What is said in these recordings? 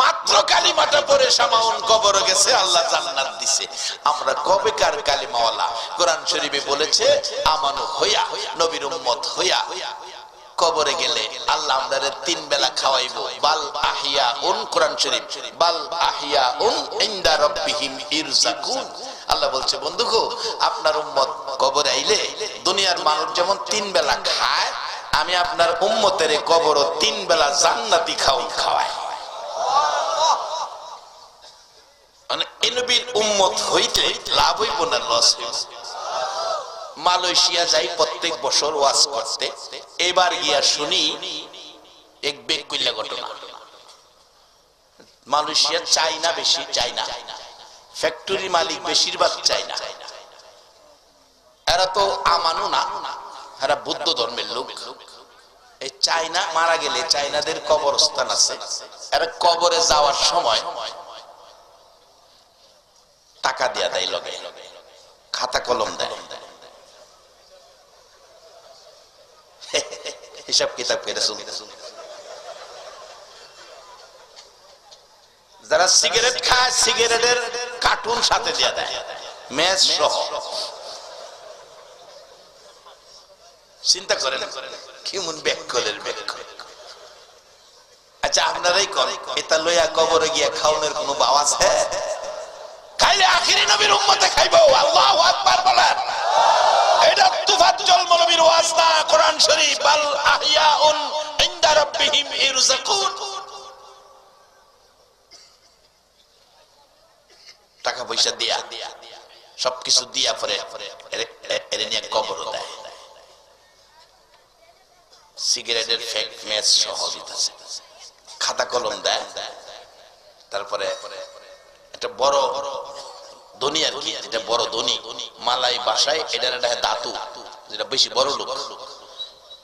মাত্র কালিমাটা পরে সামাউন কবর গেছে, আল্লাহ জান্নাত দিছে। আমরা কালিমাওয়ালা? কোরআন শরীফে বলেছে, আমানু হইয়া, নবীর উম্মত হইয়া কবরে গেলে আল্লাহ আমাদের তিন বেলা খাওয়াইবো। বাল আহিয়া উন, কোরআন শরীফ, বাল আহিয়া উন রাব্বিহিম ইরজাকুন। আল্লাহ বলছে বন্ধু গো আপনার উম্মত কবরে আইলে দুনিয়ার মানুষ যেমন তিন বেলা খায় আমি আপনার উম্মতের কবর তিন বেলা জান্নাতি খাও খাওয়াই। মানে উম্মত হইতে লাভ হইব না লস মালয়েশিয়া যাই প্রত্যেক বছর ওয়াজ করতে, এবার গিয়া শুনি এক বেগ কইলা ঘটনা। মালয়েশিয়া চাইনা বেশি চাইনা ফ্যাক্টরি মালিক বেশিরভাগ চাইনা এরা তো আমানু না। এরা বুদ্ধ ধর্মের লোক। এই চাইনা মারা গেলে চাইনাদের কবরস্থান আছে। এরা কবরে যাওয়ার সময় টাকা দিয়া দেয় লগে। খাতা কলম দেয়। হিসাব কিতাব করে চলতে যারা সিগারেট খায়, সিগারেটের কার্টুন সাথে দিয়ে দেয়। ম্যাচ সহ। চিন্তা করেন, কেমন ব্যাকলের ব্যাক আচ্ছা আপনারাই করেন এটা লইয়া কবরে গিয়া খাওয়ানোর কোনো বাও আছে? খাইলে আখিরি নবীর উম্মতে খাইবো, আল্লাহু আকবার বলেন। এটা তুফাজ্জল নবীর ওয়াজ না, কোরআন শরীফ। বাল আহিয়াউন ইনদা রাব্বিহিম ইরজাকুন। টাকা পয়সা দিয়া, সবকিছু দিয়া পরে এরে নিয়ে কবর দেয়। সিগারেটের ফেক ম্যাচ সহ দিতেছে। খাতা কলম দেয়। তারপরে একটা বড় ধনী আর কি এটা বড় ধনী, মালাই বাসায় এটার একটা ধাতু যেটা বেশি বড় লোক।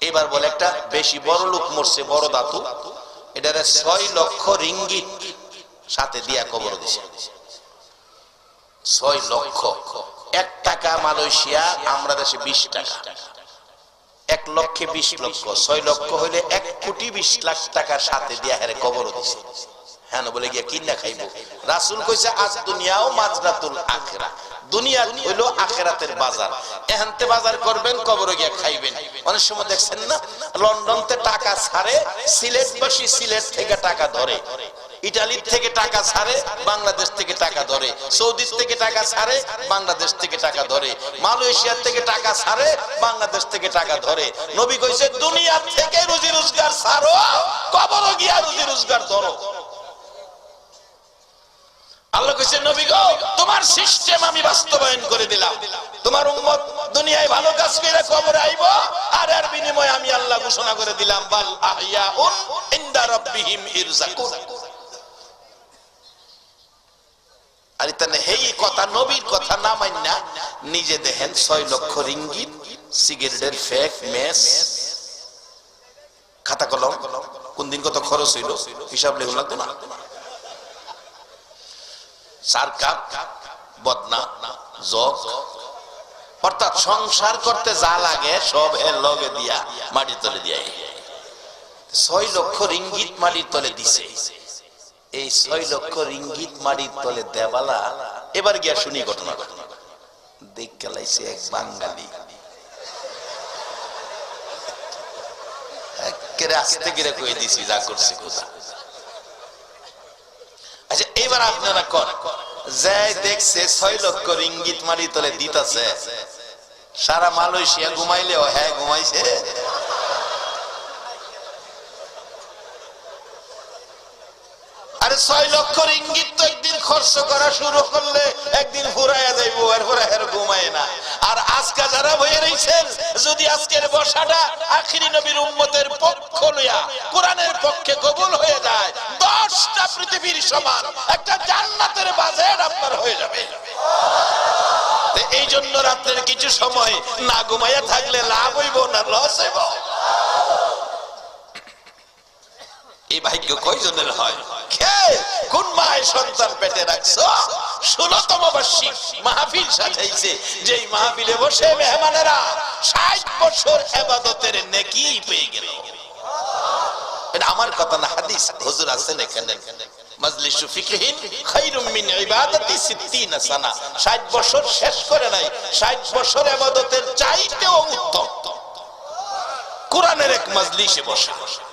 এবার বলে একটা বেশি বড় লোক মরছে, বড় ধাতু এটারে ছয় লক্ষ রিঙ্গিত সাথে দিয়া কবর দিছে। ছয় লক্ষ। এক টাকা মালয়েশিয়া, আমরা দেশে বিশ টাকা। এক লক্ষে বিশ লক্ষ, ছয় লক্ষ হইলে এক কোটি বিশ লাখ টাকার সাথে দিয়া হেরে কবর দিছে। হ্যাঁ বলে গিয়া কিনা খাইব? রাসুল কইছে, আজ দুনিয়াও মাজরাতুল আখেরা। দুনিয়া হইল আখেরাতের বাজার। এহানতে বাজার করবেন, কবরে গিয়া খাইবেন। অনেক সময় দেখছেন না, লন্ডনতে টাকা ছাড়ে, সিলেটবাসী সিলেট থেকে টাকা ধরে। ইটালির থেকে টাকা ছাড়ে, বাংলাদেশ থেকে টাকা ধরে। সৌদির থেকে টাকা ছাড়ে, বাংলাদেশ থেকে টাকা ধরে। মালয়েশিয়ার থেকে টাকা ছাড়ে, বাংলাদেশ থেকে টাকা ধরে। নবী কইছে দুনিয়ার থেকে রুজি রোজগার ছাড়ো, কবরও গিয়া রুজি রোজগার ধরো। আল্লাহ কইছে, নবী গো, তোমার সিস্টেম আমি বাস্তবায়ন করে দিলাম। তোমার উম্মত দুনিয়ায় ভালো কাজ করে কবরে আইব, আর এর বিনিময়ে আমি আল্লাহ ঘোষণা করে দিলাম, বাল আহিয়াউন ইনদা রাব্বিহিম ইরজাকুন। আর তাহলে হেই কথা, নবীর কথা না মান্না নিজে দেখেন ছয় লক্ষ রিঙ্গিত, সিগারেটের ফেক মেস। খাতা কলম, কোন দিন কত খরচ হইল? হিসাব চার কাপ, বদনা অর্থাৎ সংসার করতে যা লাগে, সব এর লগে দিয়া, মাটির তলে দিয়া। ছয় লক্ষ রিঙ্গিত মাটির তলে দিছে। এই ছয় লক্ষ রিঙ্গিত মাটির তলে দেবালা, এবার গিয়া শুনি ঘটনা। ঘটনা দেখ গেলাইছে এক বাঙালি। গিরে কয়ে দিছি, যা করছে কোথা? আচ্ছা এবার আপনারা কর যাই দেখছে ছয় লক্ষ রিঙ্গিত মারি তলে দিতেছে, সারা মালয়েশিয়া ঘুমাইলেও হ্যাঁ ঘুমাইছে? ছয় লক্ষ রিঙ্গিত তো একদিন খরচ করা শুরু করলে একদিন ফুরাইয়া যাইবো এরপরে এর ঘুমায় না। আর আজকে যারা হয়ে রয়েছেন যদি আজকের বসাটা আখিরি নবীর উম্মতের পক্ষ লইয়া কোরআনের পক্ষে কবুল হয়ে যায়, দশটা পৃথিবীর সমান, একটা জান্নাতের বাজেট আপনার হয়ে যাবে। এই জন্য রাত্রের কিছু সময় না ঘুমাইয়া থাকলে লাভ হইব না লস হইব? এই ভাগ্য কয়জনের হয়? কোন মায়ের সন্তান পেটে রাখছো? ষোলতম বার্ষিক মাহফিল সাজাইছে, যেই মাহফিলে বসে মেহমানেরা ষাট বছর এবাদতের নেকি পেয়ে গেল। আমার কথা না, হাদিস। হুজুর আছেন এখানে। খায়রুম মিন ইবাদাতি 60 সানা। 60 বছর শেষ করে নাই 60 বছর ইবাদতের চাইতেও উত্তম। কোরআনের এক মজলিসে বসে। বেকল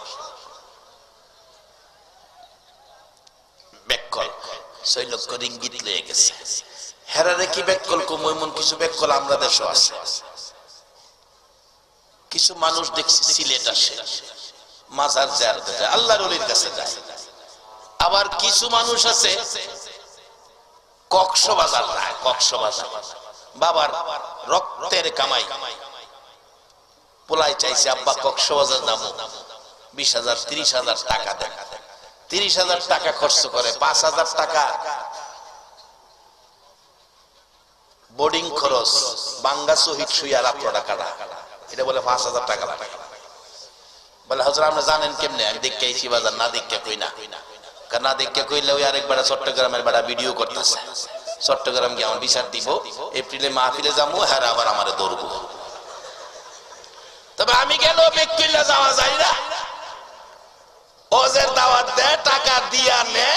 ছয় লক্ষ রিঙ্গিত লয়ে গেছে। হেরারে কি বেকল কম এমন কিছু বেকল আমরা দেশও আছে। কিছু মানুষ দেখছি সিলেট আসে। মাজার জিয়ারতে যায়। আল্লাহর ওলির কাছে যায়। আবার কিছু মানুষ আছে কক্সবাজার যায়। কক্সবাজার। বাবার রক্তের কামাই। পোলাই চাইছে, আব্বা, কক্সবাজার নামো। বিশ হাজার, তিরিশ হাজার টাকা দেয় তিরিশ হাজার টাকা খরচ করে, পাঁচ হাজার টাকা। বোর্ডিং খরচ, বাঙ্গা শহীদ সুইয়ার আপনার টাকাটা এটা বলে পাঁচ হাজার টাকা লাগে। বলে, হজরা, আপনি জানেন কেমনে? আমি দেখে আইছি বাজার, না দেখে কই না? না দেখে কইলে ওই আরেকবার চট্টগ্রামের বেড়া ভিডিও করতেছে। চট্টগ্রাম গিয়ে আমার বিচার দিব, এপ্রিলে মাহফিলে যাব হ্যাঁ আবার আমার দৌড়বো তবে আমি গেল বেকুইলে যাওয়া যায় না? ওজের দাওয়াত দে, টাকা দিয়া নে,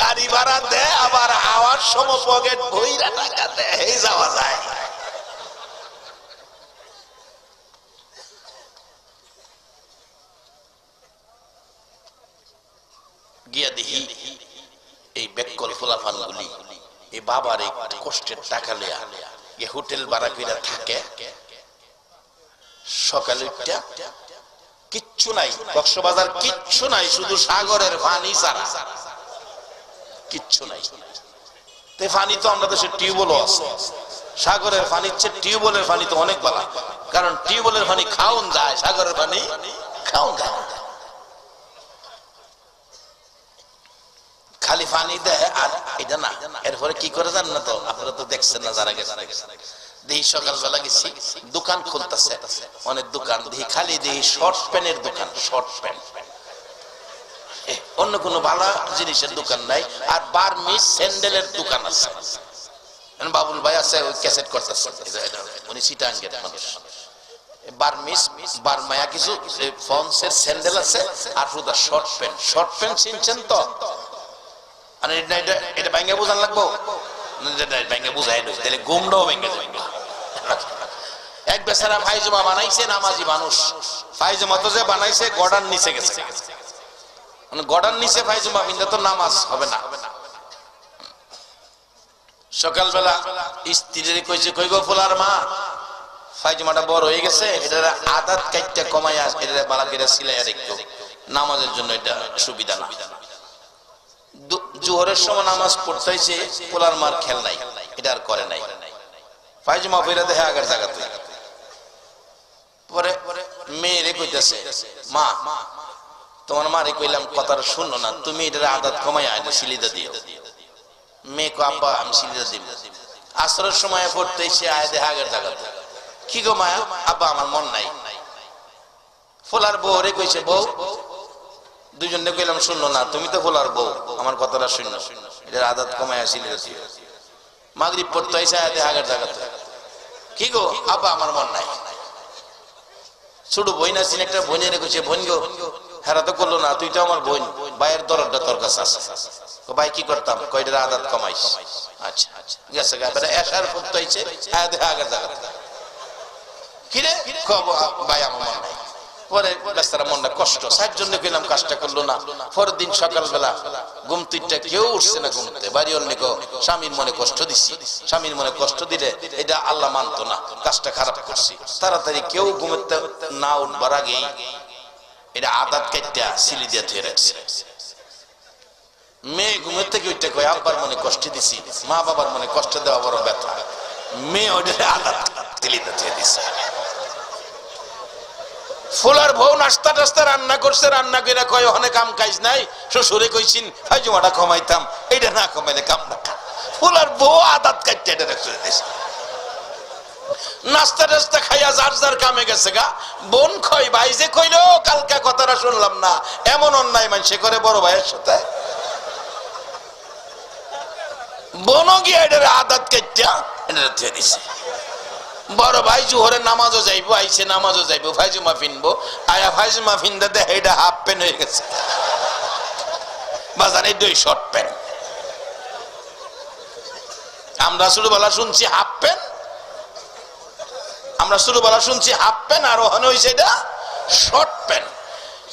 গাড়ি ভাড়া দে, আবার আওয়ার সম পকেট ভইরা টাকা দে, এই যাওয়া যায়। গিয়া দেখি এই বেকল গুলি এই বাবার এই কষ্টের টাকা লিয়া হোটেল ভাড়া কইরা থাকে। সকালে কিচ্ছু নাই, কক্সবাজার কিচ্ছু নাই, শুধু সাগরের পানি ছাড়া। কিচ্ছু নাই। তে পানি তো আমরা দেশে টিউবওয়েলও আছে। সাগরের পানির চেয়ে টিউবওয়েলের পানি তো অনেক ভালো কারণ টিউবওয়েলের পানি খাওন যায়, সাগরের পানি খাওন যায়। খালি পানি দেয় আর এটা না। এরপরে কি করে জান না তো? আপনারা তো দেখছেন না যারা গেছেন দোকান দোকান দোকান শর্ট প্যান্ট অন্য কোনো ভালো জিনিসের দোকান নাই, আর বার্মিস স্যান্ডেলের দোকান আছে। বাবুল ভাই আছে ক্যাসেট করতেছে। উনি মানুষ। কিছু স্যান্ডেল আছে, আর শর্ট প্যান্ট তো? আর এটা এটা লাগবো? বুঝাই ব্যাঙ্গে এক বেচারা ফাইজমা বানাইছে নামাজি মানুষ। ফাইজমা তো যে বানাইছে গডার নিচে গেছে। মানে গডার নিচে ফাইজমা বিন্দা তো নামাজ হবে না। সকালবেলা স্ত্রীর কইছে, কই গো ফুলার মা? ফাইজমাটা বড় হয়ে গেছে আদাত কাইটটা কমাইয়া এটা বালা করে সিলাইয়া একটু নামাজের জন্য এটা সুবিধা না। জোহরের সময় নামাজ পড়তেছে পোলার মার খেল নাই, এটা আর করে নাই। ফাইজমা ফিরা দেখে আগের পরে মেয়েরে কইতেছে, মা, তোমার মারে কইলাম কথাটা শুনো না, তুমি এটার আদাত কমাই সিলিদা দিও। মেয়ে কো আব্বা, আমি সিলিদা দিব আসরের সময় পড়তে আয় আগের কি গো মায়া, আব্বা আমার মন নাই। ফোলার বউ রে কইছে, বউ দুজনে কইলাম শুনলো না, তুমি তো ফোলার বউ, আমার কথাটা শুনলো এটার আদাত কমাই আসিল মাগরিব পড়তে আয়াতে আগের জায়গাতে কি গো, আব্বা, আমার মন নাই। ছোট বই না চিন একটা বোন কইছে বোন গো, হেরা তো করল না, তুই তো আমার বোন, ভাইয়ের দরদটা তোর কাছে আছে। ভাই, কি করতাম? কয়টার আদাত কমাইস। আচ্ছা আচ্ছা গেছে এবারে পড়তে আইছে আয়াতে আগের জায়গাতে কিরে কব ভাই, আমার মন নাই। পরে বেচারা মনটা কষ্ট সাহেব জন্য গেলাম কাজটা করল না। পরের দিন সকালবেলা ঘুমতিটা কেউ উঠছে না ঘুমতে। বাড়ি অন্য স্বামীর মনে কষ্ট দিচ্ছি স্বামীর মনে কষ্ট দিলে এটা আল্লাহ মানতো না। কাজটা খারাপ করছি। তাড়াতাড়ি কেউ ঘুমতে না উঠবার আগেই এটা আদাত কাইটা সিলি দিয়ে ধুয়ে রাখছে। মেয়ে ঘুমের থেকে ওইটা কয়, আব্বার মনে কষ্ট দিছি। মা বাবার মনে কষ্ট দেওয়া বড় ব্যথা। মেয়ে ওইটা আদাত তিলিতে ধুয়ে দিছে। ফুলার বউ নাস্তা টাস্তা রান্না করছে, রান্না করে কয়, ওখানে কাম কাজ নাই? শ্বশুরে কইছিন ভাই জমাটা কমাইতাম। এইটা না কমাইলে কাম না ফুলার বউ আদাত কাটতে এটা রেখে দিয়েছে নাস্তা টাস্তা খাইয়া যার যার কামে গেছে গা। বোন খই ভাই যে কইলো, কালকা কথাটা শুনলাম না। এমন অন্যায় মানুষে করে বড় ভাইয়ের সাথে। বনও গিয়ে এটার আদাত কাটটা এটা দিছে। বড় ভাই জোহরে নামাজও যাইবো, আইসে নামাজও যাইবো, ফাইজুমা ফিনবো। আয়া ফাইজুমা ফিনতে দেখে এটা হাফ প্যান্ট হয়ে গেছে। বাজারে দুই শর্ট প্যান্ট আমরা ছোটবেলা শুনছি হাফ প্যান্ট। আমরা ছোটবেলা শুনছি হাফ প্যান্ট, আর ওখানে হয়েছে এটা শর্ট প্যান্ট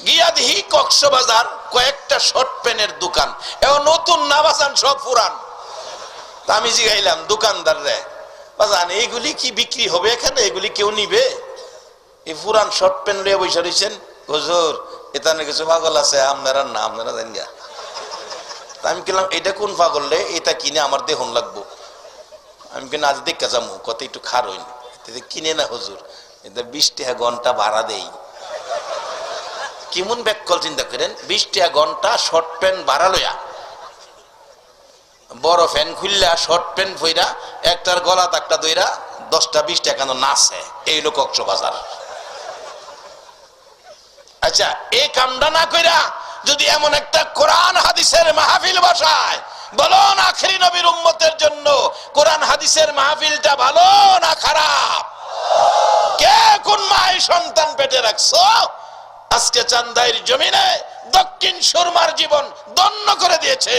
গিয়া দিহি কক্সবাজার কয়েকটা শর্ট প্যান্টের দোকান। এও নতুন না বাসান, সব পুরান। আমি জিগাইলাম, দোকানদার রে বাজান এইগুলি কি বিক্রি হবে এখানে? এগুলি কেউ নিবে? এই পুরান শর্ট প্যান্ট লিয়ে বসে রয়েছেন হুজুর এখানে কিছু পাগল আছে, আপনারা না, আপনারা জান তা আমি কিনলাম এটা কোন পাগল রে? এটা কিনে আমার দেহন লাগবো। আমি কিনা আজ দেখা যাব কত একটু খার হইনি কিনে না, হুজুর। এটা বিশ টাকা ঘণ্টা ভাড়া দেই। কেমন ব্যাককল চিন্তা করেন? বিশ টাকা ঘণ্টা শর্ট প্যান্ট ভাড়া লইয়া। বড় ফ্যান খুললা শর্ট প্যান্ট ফইরা একটার গলা তাকটা দইরা, দশটা বিশ টাকা নাচে? এই লোক কক্সবাজার। আচ্ছা এই কামটা না কইরা যদি এমন একটা কোরআন হাদিসের মাহফিল বসায় বলুন আখরি নবীর উম্মতের জন্য কোরআন হাদিসের মাহফিলটা ভালো না খারাপ? কে কোন মাই সন্তান পেটে রাখছো? আজকে চান্দাইর জমিনে দক্ষিণ সুরমার জীবন দন্য করে দিয়েছে।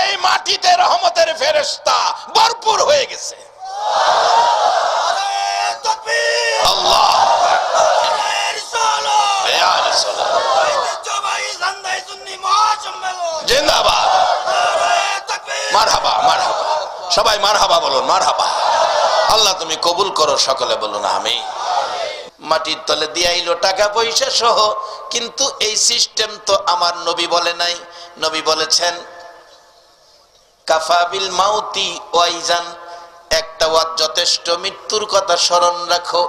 এই মাটিতে রহমতের ফেরেস্তা ভরপুর হয়ে গেছে। আল্লাহ। জিন্দাবাদ মারহাবা মারহাবা সবাই মারহাবা বলুন মারহাবা। আল্লাহ তুমি কবুল করো সকলে বলুন আমি মাটির তলে দিয়াইলো টাকা পয়সা সহ কিন্তু এই সিস্টেম তো আমার নবী বলে নাই। নবী বলেছেন কাফাবিল মাউতি ওয়াইজান, একটা ওয়াজ যথেষ্ট, মৃত্যুর কথা স্মরণ রাখো।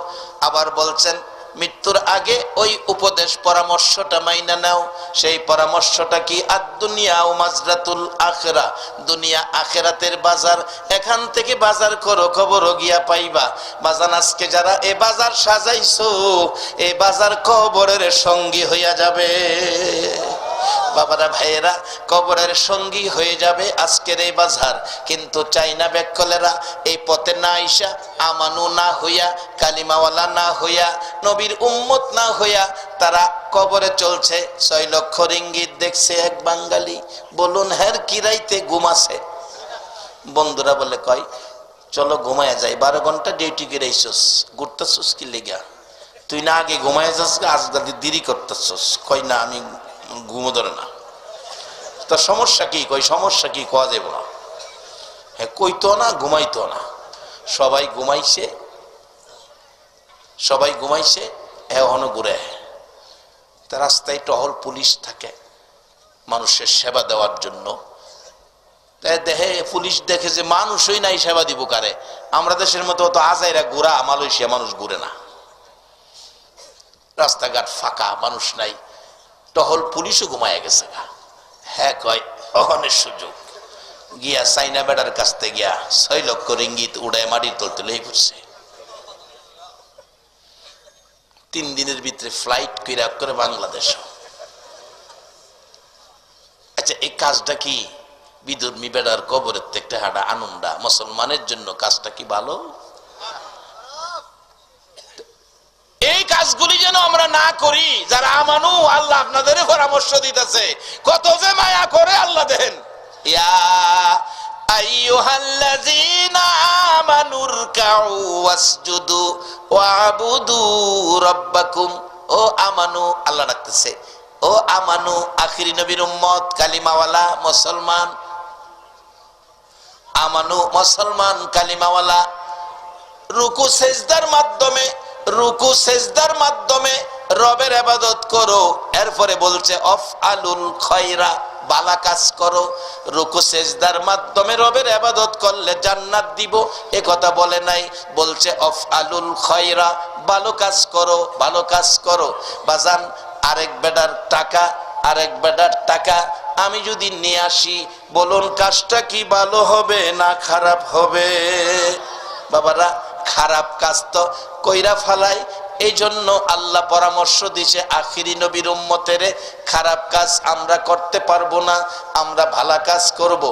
আবার বলছেন মৃত্যুর আগে ওই উপদেশ পরামর্শটা মাইনা নাও। সেই পরামর্শটা কি? আর দুনিয়া ও মাজরাতুল আখরা। দুনিয়া আখেরাতের বাজার। এখান থেকে বাজার করো খবর গিয়া পাইবা। বাজান আজকে যারা এ বাজার সাজাইছো, এ বাজার কবরের সঙ্গী হইয়া যাবে। বাবারা, ভাইয়েরা, কবরের সঙ্গী হয়ে যাবে আজকের এই বাজার। কিন্তু চাইনা ব্যাকলেরা এই পথে না আইসা, আমানু না হইয়া, কালিমাওয়ালা না হইয়া, নবীর উম্মত না হইয়া তারা কবরে চলছে। ছয় লক্ষ রিঙ্গিত দেখছে এক বাঙালি। বলুন হ্যার কিরাইতে ঘুমাছে বন্ধুরা বলে, কয়, চলো ঘুমায় যাই। বারো ঘণ্টা ডিউটি গিরাইছস ঘুরতেছস কি লেগা? তুই না আগে ঘুমায় যাস, আজ দাদি দেরি করতেছস কই না, আমি ঘুমো ধরে না। তা সমস্যা কি? কই, সমস্যা কি? কোয়া যাব না। হ্যাঁ কইতো না, ঘুমাইতো না। সবাই ঘুমাইছে। সবাই ঘুমাইছে, এখনও ঘুরে। তা রাস্তায় টহল পুলিশ থাকে মানুষের সেবা দেওয়ার জন্য। দেখে পুলিশ দেখে যে মানুষই নাই সেবা দিব কারে? আমরা দেশের মতো অত আজাইরা ঘুরা, মালয়েশিয়া মানুষ ঘুরে না। রাস্তাঘাট ফাঁকা, মানুষ নাই। টহল পুলিশও ঘুমায় গেছে গা। হ্যাঁ কয়, অহনের সুযোগ। গিয়া সাইনা বেড়ার কাছ থেকে গিয়া ছয় লক্ষ রিঙ্গিত উড়ায় মাটির তল তুলে পড়ছে। তিন দিনের ভিতরে ফ্লাইট কইরা করে বাংলাদেশ আচ্ছা এই কাজটা কি বিদুর্মী বেড়ার কবরের থেকে হাঁটা আনন্দা? মুসলমানের জন্য কাজটা কি ভালো এই কাজগুলি যেন আমরা না করি, যারা আমানু, আল্লাহ আপনাদের পরামর্শ দিতেছে। কত যে মায়া করে আল্লাহ দেন। ও আমানু, আল্লাহ ও আমানু মুসলমান। আমানু, মুসলমান, কালিমাওয়ালা। রুকু, সেজদার মাধ্যমে রুকু সেজদার মাধ্যমে রবের আবাদত করো। এরপরে বলছে অফ আলুল খয়রা বালা কাজ করো। রুকু সেজদার মাধ্যমে রবের আবাদত করলে জান্নাত দিব। এ কথা বলে নাই। বলছে অফ আলুল খয়রা ভালো কাজ করো, ভালো কাজ করো। বাজান, আরেক বেটার টাকা, আরেক বেটার টাকা, আমি যদি নিয়ে আসি, বলুন কাজটা কি ভালো হবে না খারাপ হবে? বাবারা খারাপ কাজ তো কইরা ফালাই। এই জন্য আল্লাহ পরামর্শ দিছে, আখিরি নবীর উম্মতেরে খারাপ কাজ আমরা করতে পারব না, আমরা ভালা কাজ করব।